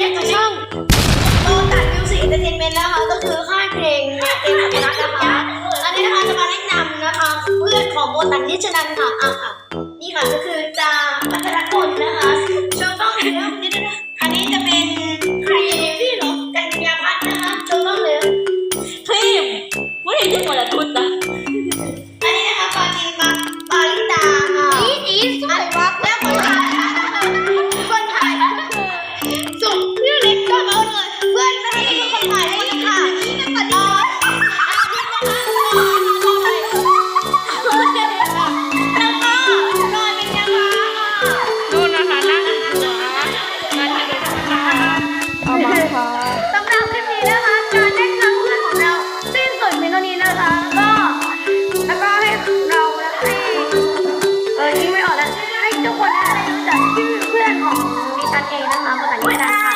จากช่องโตตัดมิวสิกเอนเตอร์เทนเมนต์นะคะก็คือค่ายเพลงเอ็นเอ็นรักนะคะอันนี้นะคะจะมาแนะนำนะคะ เพื่อนของโบตันนิชนันค่ะอะค่ะนี่ค่ะก็คือจาพัทรพลนะคะโชว์กล้องเลยนะเดี๋ยวๆๆอันนี้จะเป็นใครพี่หรอกัญญาพัฒน์นะคะโชว์กล้องเลยครีมไม่เห็นที่หมดละคุณนะ นนี้นะคะก็แล้วก็ให้เราและให้เออที่ไม่ออกแล้วให้ทุกคนได้รู้จักชื่อเพื่อนของดิฉันเองนะคะภาษาญี่ปุ่นค่ะ